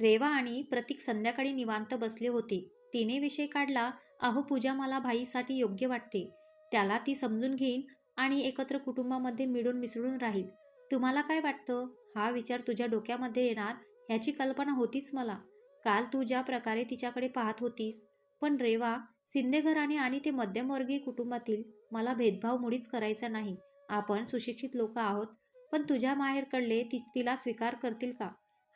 रेवा आणि प्रतीक संध्याकाळी निवांत बसले होते. तिने विषय काढला अहो पूजा मला भाईसाठी योग्य वाटते. त्याला ती समजून घेईन आणि एकत्र कुटुंबामध्ये मिळून मिसळून राहील. तुम्हाला काय वाटतं? हा विचार तुझ्या डोक्यामध्ये येणार? ह्याची कल्पना होतीच मला. काल तू ज्या प्रकारे तिच्याकडे पाहत होतीस. पण रेवा सिंदे घराणे आणि ते मध्यमवर्गीय कुटुंबातील मला भेदभाव मुळीच करायचा नाही. आपण सुशिक्षित लोक आहोत. पण तुझ्या माहेरकडले ती तिला स्वीकार करतील का?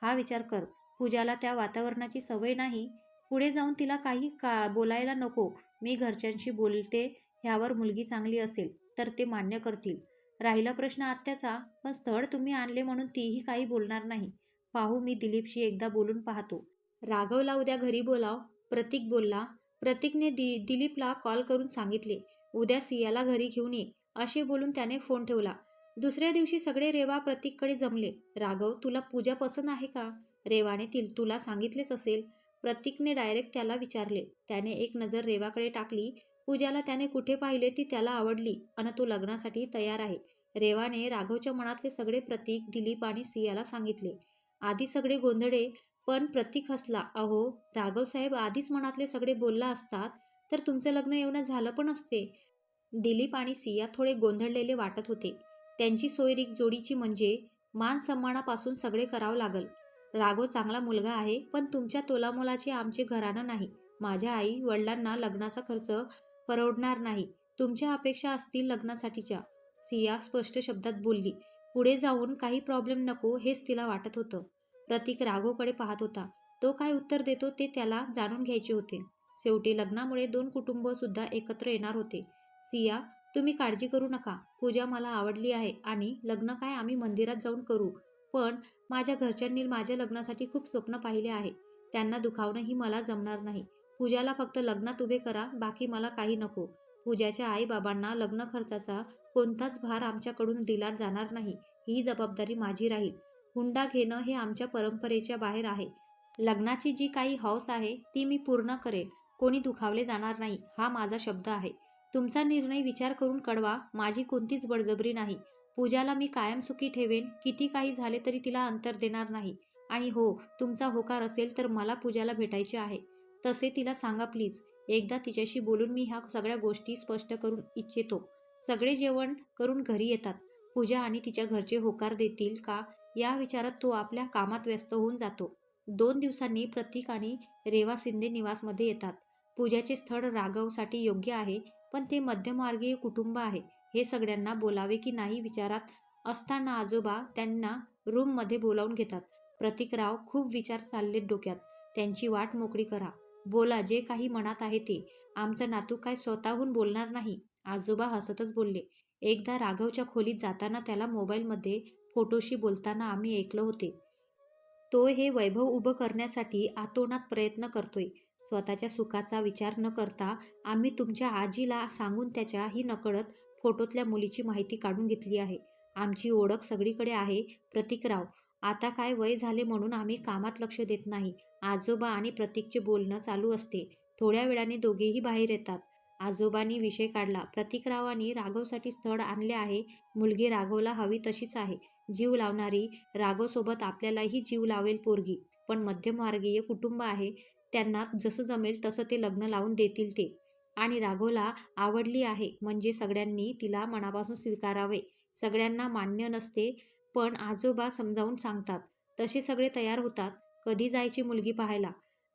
हा विचार कर. पूजाला त्या वातावरणाची सवय नाही. पुढे जाऊन तिला काही का बोलायला नको. मी घरच्यांशी बोलते ह्यावर मुलगी चांगली असेल तर ते मान्य करतील. राहिला प्रश्न आत्याचा पण स्थळ तुम्ही आणले म्हणून तीही काही बोलणार नाही. पाहू मी दिलीपशी एकदा बोलून पाहतो. राघवला उद्या घरी बोलाव. प्रतीक बोलला प्रतीकने दि दिलीपला कॉल करून सांगितले. उद्या सियाला घरी घेऊन ये. असे बोलून त्याने फोन ठेवला. दुसऱ्या दिवशी सगळे रेवा प्रतीककडे जमले. राघव तुला पूजा पसंत आहे का? रेवाने ती तुला सांगितलेच असेल. प्रतीकने डायरेक्ट त्याला विचारले. त्याने एक नजर रेवाकडे टाकली. पूजाला त्याने कुठे पाहिले ती त्याला आवडली आणि तो लग्नासाठी तयार आहे. रेवाने राघवच्या मनातले सगळे प्रतीक दिलीप आणि सियाला सांगितले. आधी सगळे गोंधळे पण प्रतीक हसला. अहो राघव साहेब आधीच मनातले सगळे बोलला असतात तर तुमचं लग्न येऊन झालं पण असते. दिलीप आणि सिया थोडे गोंधळलेले वाटत होते. त्यांची सोयरीक जोडीची म्हणजे मान सन्मानापासून सगळे करावं लागल. राघव चांगला मुलगा आहे पण तुमच्या तोलामोलाचे आमचे घराणं नाही. माझ्या आई वडिलांना लग्नाचा खर्च परवडणार नाही. तुमच्या अपेक्षा असतील लग्नासाठीच्या. सिया स्पष्ट शब्दात बोलली. पुढे जाऊन काही प्रॉब्लेम नको हेच तिला वाटत होतं. प्रतीक राघवकडे पाहत होता. तो काय उत्तर देतो ते त्याला जाणून घ्यायचे होते. शेवटी लग्नामुळे दोन कुटुंब सुद्धा एकत्र येणार होते. सिया तुम्ही काळजी करू नका. पूजा मला आवडली आहे आणि लग्न काय आम्ही मंदिरात जाऊन करू? पण माझ्या घरच्यांनी माझ्या लग्नासाठी खूप स्वप्न पाहिले आहे. त्यांना दुखावणंही मला जमणार नाही. पूजाला फक्त लग्नात उभे करा बाकी मला काही नको. पूजाच्या आईबाबांना लग्न खर्चाचा कोणताच भार आमच्याकडून दिला जाणार नाही. ही जबाबदारी माझी राहील. हुंडा घेणं हे आमच्या परंपरेच्या बाहेर आहे. लग्नाची जी काही हौस आहे ती मी पूर्ण करेन. कोणी दुखावले जाणार नाही हा माझा शब्द आहे. तुमचा निर्णय विचार करून कळवा माझी कोणतीच बळजबरी नाही. पूजाला मी कायम सुखी ठेवेन. किती काही झाले तरी तिला अंतर देणार नाही. आणि हो तुमचा होकार असेल तर मला पूजाला भेटायचे आहे. तसे तिला सांगा प्लीज. एकदा तिच्याशी बोलून मी ह्या सगळ्या गोष्टी स्पष्ट करून इच्छितो. सगळे जेवण करून घरी येतात. पूजा आणि तिच्या घरचे होकार देतील का? या विचारात तो आपल्या कामात व्यस्त होऊन जातो. दोन दिवसांनी प्रतीक आणि रेवा शिंदे निवासमध्ये येतात. पूजाचे स्थळ राघवसाठी योग्य आहे पण ते मध्यमार्गीय कुटुंब आहे. हे सगळ्यांना बोलावे की नाही विचारात असताना आजोबा त्यांना रूममध्ये बोलावून घेतात. प्रतीकराव खूप विचार चाललेत डोक्यात. त्यांची वाट मोकळी करा. बोला जे काही मनात आहे ते. आमचं नातू काय स्वतःहून बोलणार नाही? आजोबा हसतच बोलले. एकदा राघवच्या खोलीत जाताना त्याला मोबाईलमध्ये फोटोशी बोलताना आम्ही ऐकलं होते. तो हे वैभव उभं करण्यासाठी आतोनात प्रयत्न करतोय. स्वतःच्या सुखाचा विचार न करता आम्ही तुमच्या आजीला सांगून त्याच्या ही नकळत फोटोतल्या मुलीची माहिती काढून घेतली आहे. आमची ओळख सगळीकडे आहे. प्रतीकराव आता काय वय झाले म्हणून आम्ही कामात लक्ष देत नाही. आजोबा आणि प्रतीकचे बोलणं चालू असते. थोड्या वेळाने दोघेही बाहेर येतात. आजोबांनी विषय काढला. प्रतीकरावांनी राघवसाठी स्थळ आणले आहे. मुलगी राघवला हवी तशीच आहे. जीव लावणारी राघवसोबत आपल्यालाही जीव लावेल पोरगी. पण मध्यमवर्गीय कुटुंब आहे. त्यांना जसं जमेल तसं ते लग्न लावून देतील ते. आणि राघवला आवडली आहे. म्हणजे सगळ्यांनी तिला मनापासून स्वीकारावे. सगळ्यांना मान्य नसते पण आजोबा समजावून सांगतात. तसे सगळे तयार होतात. कधी जायची मुलगी पाहायला?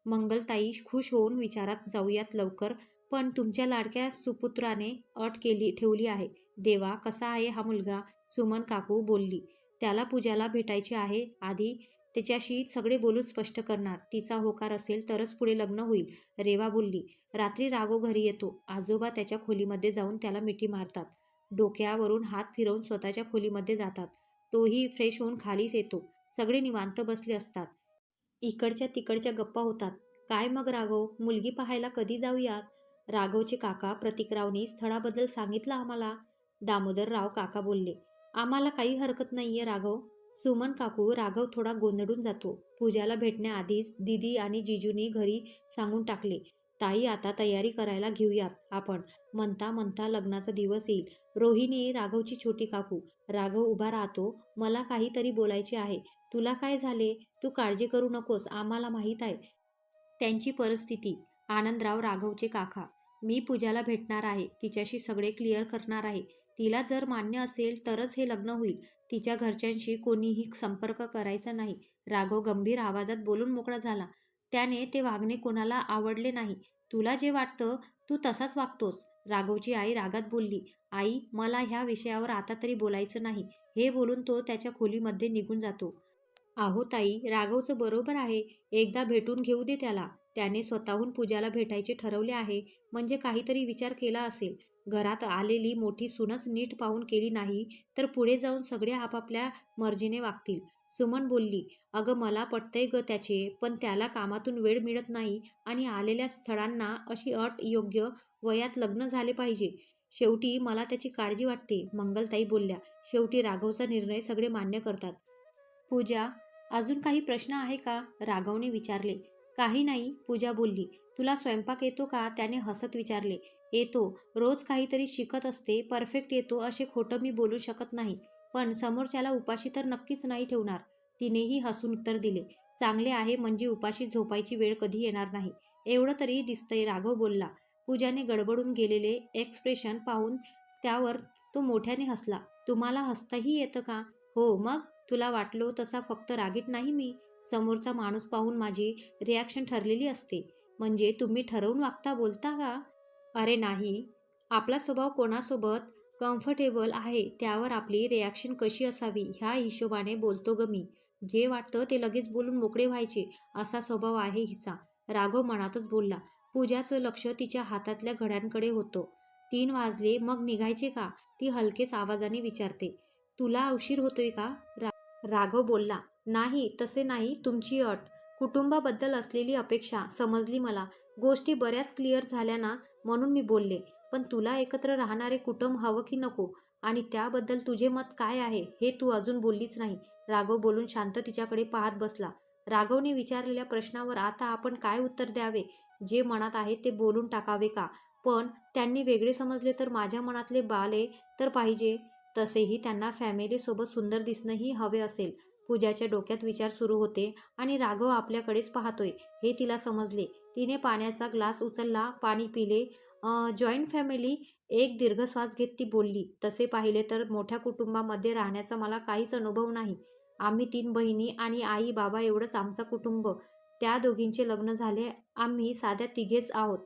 मंगलताई खुश होऊन विचारात जाऊयात लवकर. पण तुमच्या लाडक्या सुपुत्राने अट केली ठेवली आहे. देवा कसा आहे हा मुलगा? सुमन काकू बोलली. त्याला पूजाला भेटायचे आहे. आधी त्याच्याशी सगळे बोलून स्पष्ट करणार. तिचा होकार असेल तरच पुढे लग्न होईल. रेवा बोलली रात्री राघव घरी येतो. आजोबा त्याच्या खोलीमध्ये जाऊन त्याला मिठी मारतात. डोक्यावरून हात फिरवून स्वतःच्या खोलीमध्ये जातात. तोही फ्रेश होऊन खालीच येतो. सगळे निवांत बसले असतात. इकडच्या तिकडच्या गप्पा होतात. काय मग राघव? मुलगी पाहायला कधी जाऊयात राघवचे काका प्रतिकरावनी स्थळाबद्दल सांगितलं आम्हाला. दामोदरराव काका बोलले आम्हाला काही हरकत नाहीये राघव. सुमन काकू राघव थोडा गोंधळून जातो. पूजाला भेटण्याआधीच दिदी आणि जिजूनी घरी सांगून टाकले ताई आता तयारी करायला घेऊयात आपण. म्हणता म्हणता लग्नाचा दिवस येईल. रोहिणी राघवची छोटी काकू. राघव उभा राहतो. मला काहीतरी बोलायचे आहे. तुला काय झाले? तू काळजी करू नकोस. आम्हाला माहीत आहे त्यांची परिस्थिती. आनंदराव राघवचे काका. मी पूजाला भेटणार आहे. तिच्याशी सगळे क्लिअर करणार आहे. तिला जर मान्य असेल तरच हे लग्न होईल. तिच्या घरच्यांशी कोणीही संपर्क करायचा नाही. राघव गंभीर आवाजात बोलून मोकळा झाला. त्याने ते वागणे कोणाला आवडले नाही. तुला जे वाटतं तू तसाच वागतोस राघवची आई रागात बोलली. आई मला ह्या विषयावर आता तरी बोलायचं नाही. हे बोलून तो त्याच्या खोलीमध्ये निघून जातो. आहो ताई राघवचं बरोबर आहे. एकदा भेटून घेऊ दे त्याला. त्याने स्वतःहून पूजाला भेटायचे ठरवले आहे. म्हणजे काहीतरी विचार केला असेल. घरात आलेली मोठी सूनच नीट पाहून केली नाही तर पुढे जाऊन सगळे आपापल्या मर्जीने वागतील. सुमन बोलली अगं मला पटतंय ग त्याचे पण त्याला कामातून वेळ मिळत नाही आणि आलेल्या स्थळांना अशी अट योग्य वयात लग्न झाले पाहिजे. शेवटी मला त्याची काळजी वाटते मंगलताई बोलल्या. शेवटी राघवचा निर्णय सगळे मान्य करतात. पूजा अजून काही प्रश्न आहे का? राघवने विचारले. काही नाही पूजा बोलली. तुला स्वयंपाक येतो का? त्याने हसत विचारले. येतो. रोज काहीतरी शिकत असते परफेक्ट येतो असे खोटं मी बोलू शकत नाही. पण समोरच्याला उपाशी तर नक्कीच नाही ठेवणार. तिनेही हसून उत्तर दिले. चांगले आहे म्हणजे उपाशी झोपायची वेळ कधी येणार नाही. एवढं तरी दिसतंय राघव बोलला. पूजाने गडबडून गेलेले एक्सप्रेशन पाहून त्यावर तो मोठ्याने हसला. तुम्हाला हसताही येतं का? हो मग? तुला वाटलो तसा फक्त रागीट नाही मी. समोरचा माणूस पाहून माझी रिॲक्शन ठरलेली असते. म्हणजे तुम्ही ठरवून वागता बोलता का? अरे नाही. आपला स्वभाव कोणासोबत कम्फर्टेबल आहे त्यावर आपली रिॲक्शन कशी असावी ह्या हिशोबाने बोलतो ग मी. जे वाटतं ते लगेच बोलून मोकळे व्हायचे असा स्वभाव आहे हिचा. राघव मनातच बोलला पूजाचं लक्ष तिच्या हातातल्या घड्यांकडे होतं. तीन वाजले मग निघायचे का? ती हलकेच आवाजाने विचारते. तुला उशीर होतोय का? रा राघव बोलला नाही तसे नाही तुमची अट. कुटुंबाबद्दल असलेली अपेक्षा समजली मला. गोष्टी बऱ्याच क्लिअर झाल्या ना म्हणून मी बोलले पण तुला एकत्र राहणारे कुटुंब हवं की नको? आणि त्याबद्दल तुझे मत काय आहे हे तू अजून बोललीच नाही. राघव बोलून शांत तिच्याकडे पाहत बसला. राघवने विचारलेल्या प्रश्नावर आता आपण काय उत्तर द्यावे? जे मनात आहे ते बोलून टाकावे का? पण त्यांनी वेगळे समजले तर माझ्या मनातले बाले तर पाहिजे. तसेही त्यांना फॅमिलीसोबत सुंदर दिसणंही हवे असेल. पूजाच्या डोक्यात विचार सुरू होते आणि राघव आपल्याकडेच पाहतोय. हे तिला समजले. तिने पाण्याचा ग्लास उचलला पाणी पिले. जॉईंट फॅमिली एक दीर्घ श्वास घेत ती बोलली तसे पाहिले तर मोठ्या कुटुंबामध्ये राहण्याचा मला काहीच अनुभव नाही. आम्ही तीन बहिणी आणि आई बाबा एवढंच आमचं कुटुंब. त्या दोघींचे लग्न झाले. आम्ही साध्या तिघेच आहोत.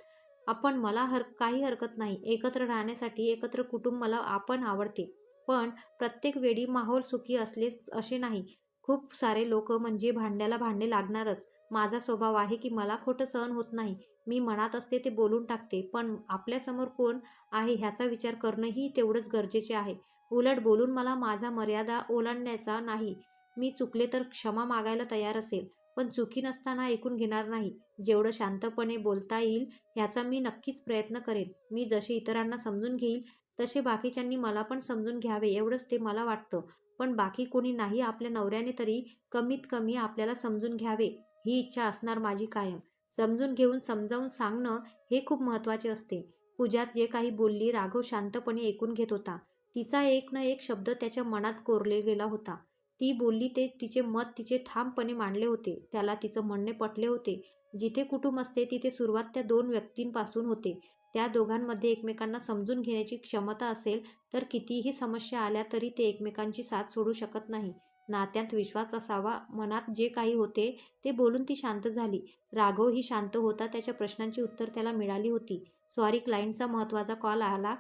आपण मला हर काही हरकत नाही. एकत्र राहण्यासाठी एकत्र कुटुंब मला आपण आवडते. पण प्रत्येक वेळी माहोल सुखी असलेच असे नाही. खूप सारे लोक म्हणजे भांड्याला भांडे लागणारच. माझा स्वभाव आहे की मला खोटं सहन होत नाही. मी मनात असते ते बोलून टाकते पण आपल्यासमोर कोण आहे ह्याचा विचार करणंही तेवढंच गरजेचे आहे. उलट बोलून मला माझा मर्यादा ओलांडण्याचा नाही. मी चुकले तर क्षमा मागायला तयार असेल पण चुकी नसताना ऐकून घेणार नाही. जेवढं शांतपणे बोलता येईल ह्याचा मी नक्कीच प्रयत्न करेन. मी जसे इतरांना समजून घेईल तसे बाकीच्यांनी मला पण समजून घ्यावे एवढंच ते मला वाटतं. पण बाकी कोणी नाही आपल्या नवऱ्याने तरी कमीत कमी आपल्याला समजून घ्यावे. ही इच्छा असणार माझी कायम. समजून घेऊन समजावून सांगणं हे खूप महत्त्वाचे असते. पूजात जे काही बोलली राघव शांतपणे ऐकून घेत होता. तिचा एक न एक शब्द त्याच्या मनात कोरले गेला होता. ती बोलली ते तिचे मत तिचे ठामपणे मांडले होते. त्याला तिचं म्हणणे पटले होते. जिथे कुटुंब असते तिथे सुरुवात त्या दोन व्यक्तींपासून होते. त्या दोघांमध्ये एकमेकांना समजून घेण्याची क्षमता असेल तर कितीही समस्या आल्या तरी ते एकमेकांची साथ सोडू शकत नाही. नात्यात विश्वास असावा मनात जे काही होते ते बोलून ती शांत झाली. राघव ही शांत होता त्याच्या प्रश्नांची उत्तर त्याला मिळाली होती. सॉरी क्लायंटचा महत्त्वाचा कॉल आला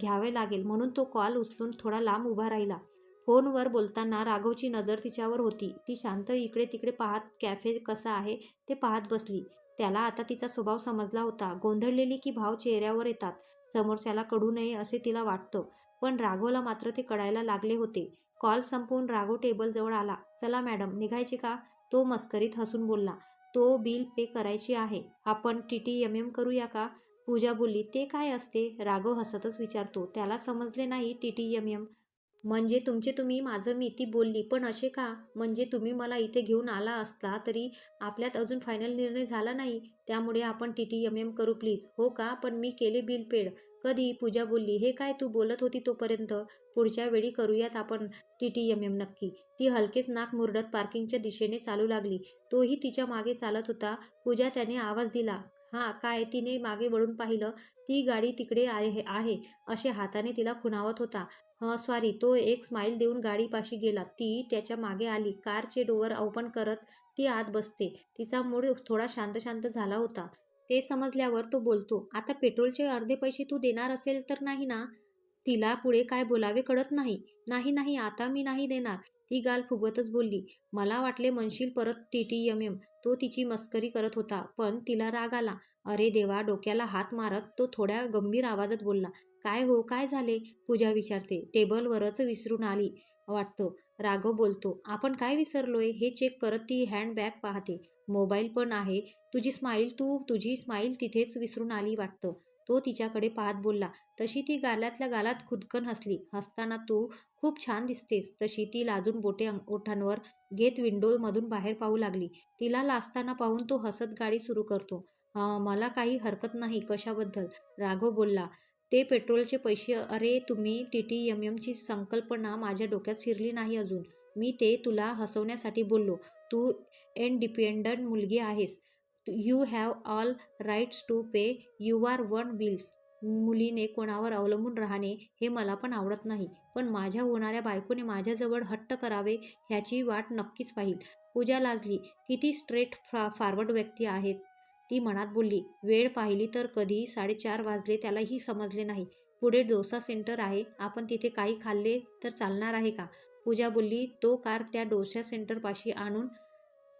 घ्यावे लागेल. म्हणून तो कॉल उचलून थोडा लांब उभा राहिला. फोनवर बोलताना राघवची नजर तिच्यावर होती. ती शांत इकडे तिकडे पाहत कॅफे कसा आहे ते पाहत बसली. त्याला आता तिचा स्वभाव समजला होता. गोंधळलेली की भाव चेहऱ्यावर येतात. समोरच्याला कळू नये असे तिला वाटतं. पण राघवला मात्र ते कळायला लागले होते. कॉल संपवून राघव टेबलजवळ आला. चला मॅडम निघायची का? तो मस्करीत हसून बोलला. तो बिल पे करायची आहे. आपण टी टी एम एम करूया का? पूजा बोलली ते काय असते? राघव हसतच विचारतो. त्याला समजले नाही टी टी एम एम. म्हणजे तुमचे तुम्ही माझं मी ती बोलली पण असे का? म्हणजे तुम्ही मला इथे घेऊन आला असता तरी आपल्यात अजून फायनल निर्णय झाला नाही. त्यामुळे आपण टी टी एम एम करू प्लीज. हो का? पण मी केले बिल पेड. कधी पूजा बोलली हे काय तू बोलत होती तोपर्यंत? पुढच्या वेळी करूयात आपण टी टी एम एम नक्की. ती हलकेच नाक मुरडत पार्किंगच्या दिशेने चालू लागली. तोही तिच्यामागे चालत होता. पूजा त्याने आवाज दिला हा काय तिने मागे वळून पाहिलं? ती गाडी तिकडे आहे आहे. असे हाताने तिला खुणावत होता. हं स्वारी तो एक स्माईल देऊन गाडीपाशी गेला. ती त्याच्यामागे आली. कारचे डोअर ओपन करत ती आत बसते. तिचा मूड थोडा शांत शांत झाला होता. ते समजल्यावर तो बोलतो आता पेट्रोलचे अर्धे पैसे तू देणार असेल तर नाही ना? तिला पुढे काय बोलावे कळत नाही. नाही नाही आता मी नाही देणार. ती गाल फुगवतच बोलली. मला वाटले म्हणशील परत टी टी एम एम. तो तिची मस्करी करत होता पण तिला राग आला. अरे देवा डोक्याला हात मारत. तो थोड्या गंभीर आवाजात बोलला. काय हो काय झाले? पूजा विचारते. टेबलवरच विसरून आली वाटतं. राघव बोलतो आपण काय विसरलोय? हे चेक करत ती हँडबॅग पाहते. मोबाईल पण आहे. तुझी स्माईल तू तुझी स्माईल तिथेच विसरून आली वाटतं. तो तिच्याकडे पाहत बोलला तशी ती गालातल्या गालात खुदकन हसली. हसताना तू खूप छान दिसतेस. तशी ती लाजून बोटे अंग- ओठांवर घेत विंडोमधून बाहेर पाहू लागली. तिला लाजताना पाहून तो हसत गाडी सुरू करतो. मला काही हरकत नाही कशाबद्दल. राघव बोलला ते पेट्रोलचे पैसे अरे तुम्ही टी टी एम एमची संकल्पना माझ्या डोक्यात शिरली नाही अजून. मी ते तुला हसवण्यासाठी बोललो. तू इंडिपेंडंट मुलगी आहेस. You have all rights to pay you are one wills मुलीने कोणावर अवलंबून राहणे हे मला पण आवडत नाही. पण माझ्या होणाऱ्या बायकोने माझ्याजवळ हट्ट करावे ह्याची वाट नक्कीच पाहिल. पूजा लाजली. किती स्ट्रेट फा फॉरवर्ड व्यक्ती आहेत. ती मनात बोलली वेळ पाहिली तर कधी साडेचार वाजले त्यालाही समजले नाही. पुढे डोसा सेंटर आहे. आपण तिथे काही खाल्ले तर चालणार आहे का? पूजा बोलली तो कार त्या डोसा सेंटरपाशी आणून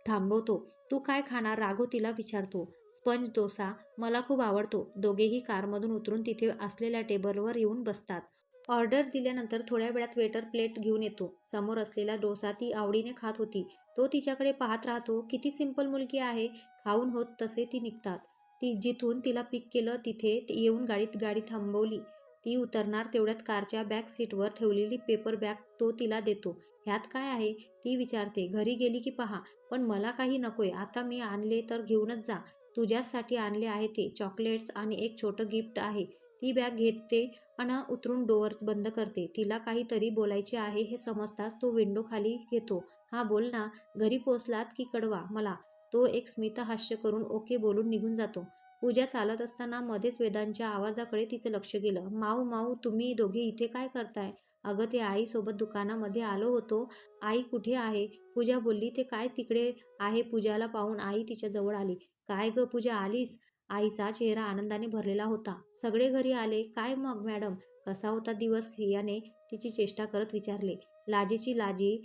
थांबवतो. तू काय खाणार? राघव तिला विचारतो. स्पंज डोसा मला खूप आवडतो. दोघेही कारमधून उतरून तिथे असलेल्या टेबलवर येऊन बसतात. ऑर्डर दिल्यानंतर थोड्या वेळात वेटर प्लेट घेऊन येतो. समोर असलेला डोसा ती आवडीने खात होती. तो तिच्याकडे पाहत राहतो किती सिंपल मुलगी आहे. खाऊन होत तसे ती निघतात. ती जिथून तिला पिक केलं तिथे येऊन गाडीत गाडी थांबवली. ती उतरणार तेवढ्यात कारच्या बॅक सीटवर ठेवलेली पेपर बॅग तो तिला देतो. ह्यात काय आहे? ती विचारते. घरी गेली की पहा. पण मला काही नकोय. आता मी आणले तर घेऊनच जा. तुझ्यासाठी आणले आहे ते. चॉकलेट्स आणि एक छोटं गिफ्ट आहे. ती बॅग घेते आणि उतरून डोअर बंद करते. तिला काहीतरी बोलायचे आहे हे समजताच तो विंडो खाली घेतो हा बोल ना. घरी पोचलात की कळवा मला. तो एक स्मित हास्य करून ओके बोलून निघून जातो. पूजा चालत असताना मध्येच वेदांच्या आवाजाकडे तिचं लक्ष गेलं. माऊ माऊ तुम्ही दोघे इथे काय करताय अगं ते आईसोबत दुकानामध्ये आलो होतो. आई कुठे आहे पूजा बोलली ते काय तिकडे आहे पूजाला पाहून आई तिच्या जवळ आली काय ग पूजा आलीस आईचा चेहरा आनंदाने भरलेला होता. सगळे घरी आले? काय मग मॅडम? कसा होता दिवस याने तिची चेष्टा करत विचारले. लाजेची लाजी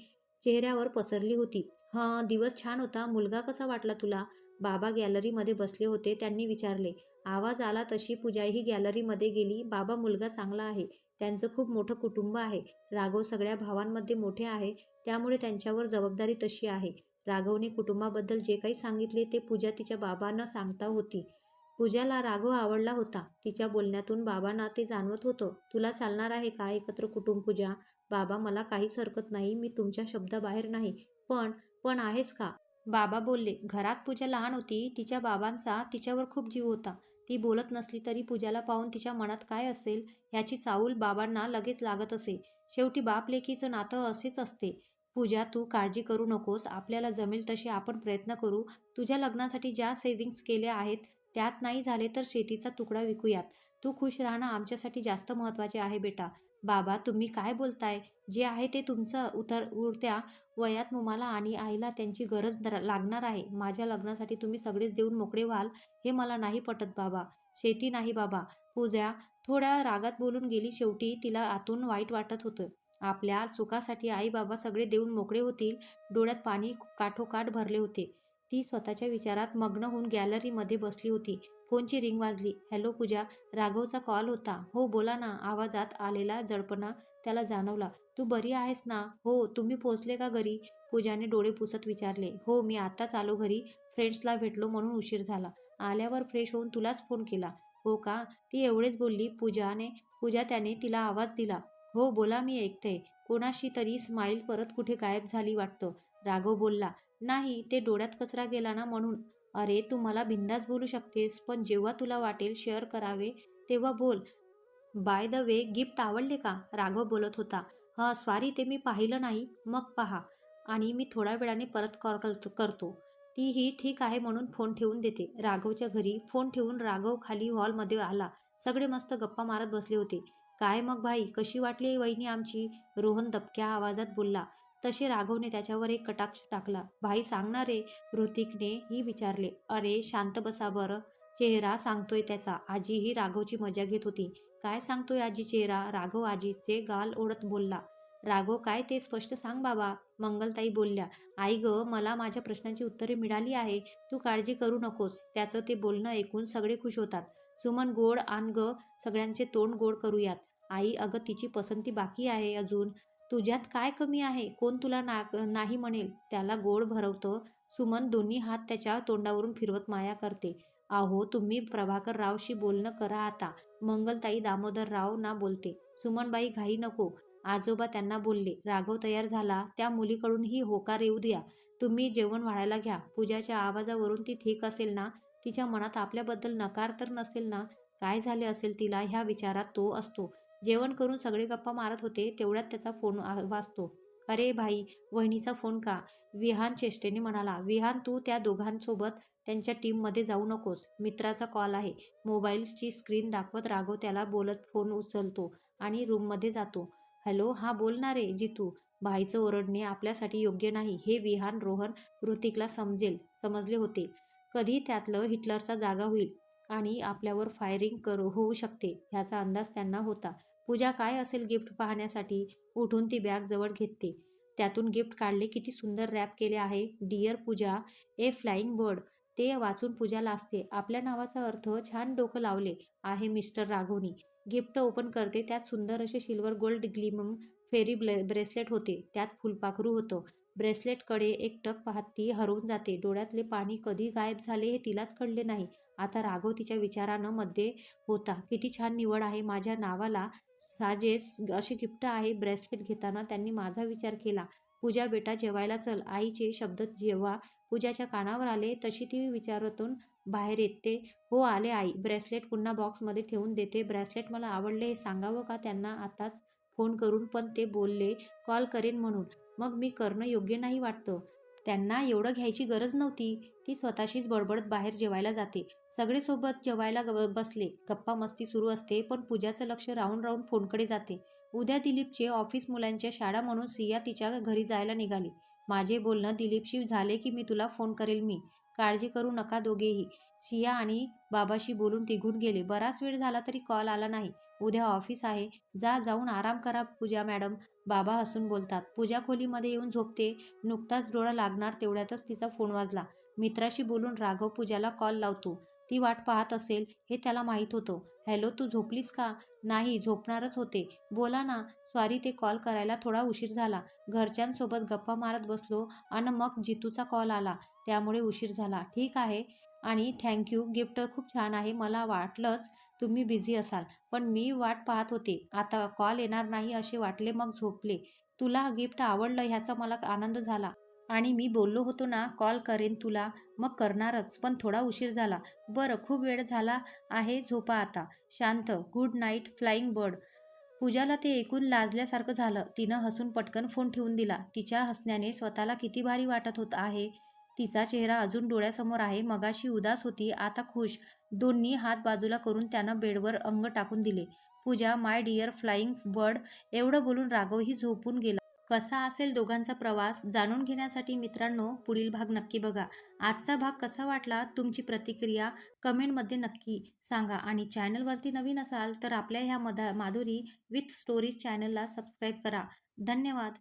चेहऱ्यावर पसरली होती. हां दिवस छान होता. मुलगा कसा वाटला तुला? बाबा गॅलरीमध्ये बसले होते त्यांनी विचारले आवाज आला तशी पूजाही गॅलरीमध्ये गेली. बाबा मुलगा चांगला आहे त्यांचं खूप मोठं कुटुंब आहे. राघव सगळ्या भावांमध्ये मोठे आहे त्यामुळे त्यांच्यावर जबाबदारी तशी आहे. राघवने कुटुंबाबद्दल जे काही सांगितले ते पूजा तिच्या बाबांना सांगता होती. पूजाला राघव आवडला होता. तिच्या बोलण्यातून बाबांना ते जाणवत होतं तुला चालणार आहे का एकत्र कुटुंब पूजा? बाबा मला काहीच हरकत नाही मी तुमच्या शब्दाबाहेर नाही. पण पण आहेस का? बाबा बोलले घरात पूजा लहान होती. तिच्या बाबांचा तिच्यावर खूप जीव होता. ती बोलत नसली तरी पूजाला पाहून तिच्या मनात काय असेल ह्याची चाऊल बाबांना लगेच लागत असे. शेवटी बाप लेखीचं नातं असेच असते. पूजा तू काळजी करू नकोस. आपल्याला जमेल तसे आपण प्रयत्न करू. तुझ्या लग्नासाठी ज्या सेव्हिंग्स केल्या आहेत त्यात नाही झाले तर शेतीचा तुकडा विकूयात. तू खुश राहणं आमच्यासाठी जास्त महत्त्वाचे आहे बेटा. बाबा तुम्ही काय बोलताय? जे आहे ते तुमचं. उतर उरत्या वयात मुमाला आणि आईला त्यांची गरज लागणार आहे. माझ्या लग्नासाठी तुम्ही सगळेच देऊन मोकळे व्हाल हे मला नाही पटत बाबा. शेती नाही बाबा. पूजा थोड्या रागात बोलून गेली शेवटी तिला आतून वाईट वाटत होतं. आपल्या सुखासाठी आई बाबा सगळे देऊन मोकळे होतील डोळ्यात पाणी काठोकाठ भरले होते. ती स्वतःच्या विचारात मग्न होऊन गॅलरीमध्ये बसली होती. फोनची रिंग वाजली. हॅलो पूजा राघवचा कॉल होता. हो बोला ना. आवाजात आलेला जडपणा त्याला जाणवला. तू बरी आहेस ना? हो तुम्ही पोचले का घरी? पूजाने डोळे पुसत विचारले. हो मी आत्ताच आलो घरी. फ्रेंड्सला भेटलो म्हणून उशीर झाला. आल्यावर फ्रेश होऊन तुलाच फोन केला. हो का? ती एवढेच बोलली. पूजाने पूजा त्याने तिला आवाज दिला. हो बोला मी ऐकते. कोणाशी तरी स्माईल परत कुठे गायब झाली वाटतं. राघव बोलला नाही ते डोळ्यात कचरा गेला ना म्हणून. अरे तू मला बिंदास बोलू शकतेस पण जेव्हा तुला वाटेल शेअर करावे तेव्हा बोल. बाय द वे गिफ्ट आवडले का? राघव बोलत होता. ह स्वारी ते मी पाहिलं नाही. मग पहा. आणि मी थोड्या वेळाने परत कॉल करतो ती ही ठीक आहे म्हणून फोन ठेवून देते. राघवच्या घरी फोन ठेवून राघव खाली हॉलमध्ये आला. सगळे मस्त गप्पा मारत बसले होते. काय मग भाई? कशी वाटली वहिनी आमची? रोहन दबक्या आवाजात बोलला. तसे राघवने त्याच्यावर एक कटाक्ष टाकला. भाई सांगणार रे ऋतिकने ही विचारले. अरे शांत बसा बरं. चेहरा सांगतोय त्याचा. आजीही राघवची मजा घेत होती. काय सांगतोय आजी चेहरा? राघव आजीचे गाल ओढत बोलला. राघव काय ते स्पष्ट सांग बाबा मंगलताई बोलल्या. आई ग मला माझ्या प्रश्नांची उत्तरे मिळाली आहे. तू काळजी करू नकोस. त्याचं ते बोलणं ऐकून सगळे खुश होतात. सुमन गोड आण ग सगळ्यांचे तोंड गोड करूयात. आई अगं तिची पसंती बाकी आहे अजून. तुझ्यात काय कमी आहे? कोण तुला ना नाही म्हणेल? त्याला गोड भरवतं. सुमन दोन्ही हात त्याच्या तोंडावरून फिरवत माया करते. अहो तुम्ही प्रभाकर रावशी बोलणं करा आता. मंगलताई दामोदर राव ना बोलते. सुमनबाई घाई नको. आजोबा त्यांना बोलले राघव तयार झाला. त्या मुलीकडूनही होकार येऊ द्या. तुम्ही जेवण वाढायला घ्या. पूजाच्या आवाजावरून ती ठीक असेल ना? तिच्या मनात आपल्याबद्दल नकार तर नसेल ना? काय झाले असेल तिला? ह्या विचारात तो असतो. जेवण करून सगळे गप्पा मारत होते. तेवढ्यात त्याचा फोन आ- वाजतो. अरे भाई वहिनीचा फोन का? विहान चेष्टेने म्हणाला विहान तू त्या दोघांसोबत त्यांच्या टीममध्ये जाऊ नकोस. मित्राचा कॉल आहे. मोबाईलची स्क्रीन दाखवत राघव त्याला बोलत फोन उचलतो आणि रूममध्ये जातो. हॅलो हा बोलणारे जितू. भाईचं ओरडणे आपल्यासाठी योग्य नाही. हे विहान रोहन ऋतिकला समजेल समजले होते. कधी त्यातलं हिटलरचा जागा होईल आणि आपल्यावर फायरिंग करू होऊ शकते ह्याचा अंदाज त्यांना होता. पूजा काय असेल गिफ्ट पाहण्यासाठी? उठून ती बॅग जवळ घेते. त्यातून गिफ्ट काढले किती सुंदर रॅप केले आहे. Dear Pooja a flying bird ते वाचून पूजाला असते आपल्या नावाचा अर्थ छान डोकं लावले आहे मिस्टर राघोनी. गिफ्ट ओपन करते. त्यात सुंदर असे सिल्वर गोल्ड ग्लिमम फेरी ब्ले ब्रेसलेट होते. त्यात फुलपाखरू होतं. ब्रेसलेटकडे एक टक पाहत ती हरवून जाते. डोळ्यातले पाणी कधी गायब झाले हे तिलाच कळले नाही. आता राघव तिच्या विचारानं मध्ये होता. किती छान निवड आहे. माझ्या नावाला साजेस असे गिफ्ट आहे. ब्रेसलेट घेताना त्यांनी माझा विचार केला. पूजा बेटा जेवायला चल. आईचे शब्द जेव्हा पूजाच्या कानावर आले तशी ती विचारातून बाहेर येते. हो आले आई. ब्रेसलेट पुन्हा बॉक्समध्ये ठेवून देते. ब्रेसलेट मला आवडले हे सांगावं का? त्यांना आताच फोन करून पण ते बोलले कॉल करेन म्हणून. मग मी करणं योग्य नाही वाटतं. त्यांना एवढं घ्यायची गरज नव्हती. ती स्वतःशीच बडबडत बाहेर जेवायला जाते. सगळे सोबत जेवायला ग- बसले. गप्पा मस्ती सुरू असते पण पूजाचं लक्ष राहून राहून फोनकडे जाते. उद्या दिलीपचे ऑफिस मुलांच्या शाळा म्हणून सिया तिच्या घरी जायला निघाली. माझे बोलणं दिलीपशी झाले की मी तुला फोन करेल मी. काळजी करू नका दोघेही. सिया आणि बाबाशी बोलून तिघून गेले. बराच वेळ झाला तरी कॉल आला नाही. उद्या ऑफिस आहे. जा जाऊन आराम करा पूजा मॅडम. बाबा हसून बोलतात. पूजा खोलीमध्ये येऊन झोपते. नुकताच डोळा लागणार तेवढ्यातच तिचा फोन वाजला. मित्राशी बोलून राघव पूजाला कॉल लावतो. ती वाट पाहत असेल. हे त्याला माहीत होतं. हॅलो तू झोपलीस का? नाही झोपणारच होते. बोला ना. स्वारी ते कॉल करायला थोडा उशीर झाला. घरच्यांसोबत गप्पा मारत बसलो आणि मग जितूचा कॉल आला. त्यामुळे उशीर झाला. ठीक आहे. आणि थँक्यू गिफ्ट खूप छान आहे. मला वाटलंच तुम्ही बिझी असाल. पण मी वाट पाहत होते. आता कॉल येणार नाही असे वाटले मग झोपले. तुला गिफ्ट आवडलं ह्याचा मला आनंद झाला. आणि मी बोललो होतो ना कॉल करेन तुला. मग करणारच पण थोडा उशीर झाला. बरं खूप वेळ झाला आहे झोपा आता. शांत गुड नाईट फ्लाईंग बर्ड. पूजाला ते ऐकून लाजल्यासारखं झालं. तिनं हसून पटकन फोन ठेवून दिला. तिच्या हसण्याने स्वतःला किती भारी वाटत होत आहे. तिचा चेहरा अजून डोळ्यासमोर आहे. मगाशी उदास होती. आता खुश. दोन्ही हात बाजूला करून त्यानं बेडवर अंग टाकून दिले. Pooja my dear flying bird एवढं बोलून राघवही झोपून गेला. कसा असेल दोघांचा प्रवास? जाणून घेण्यासाठी मित्रांनो पुढील भाग नक्की बघा. आजचा भाग कसा वाटला? तुमची प्रतिक्रिया कमेंटमध्ये नक्की सांगा. आणि चॅनलवरती नवीन असाल तर आपल्या ह्या मधा माधुरी विथ स्टोरीज चॅनलला सबस्क्राईब करा. धन्यवाद.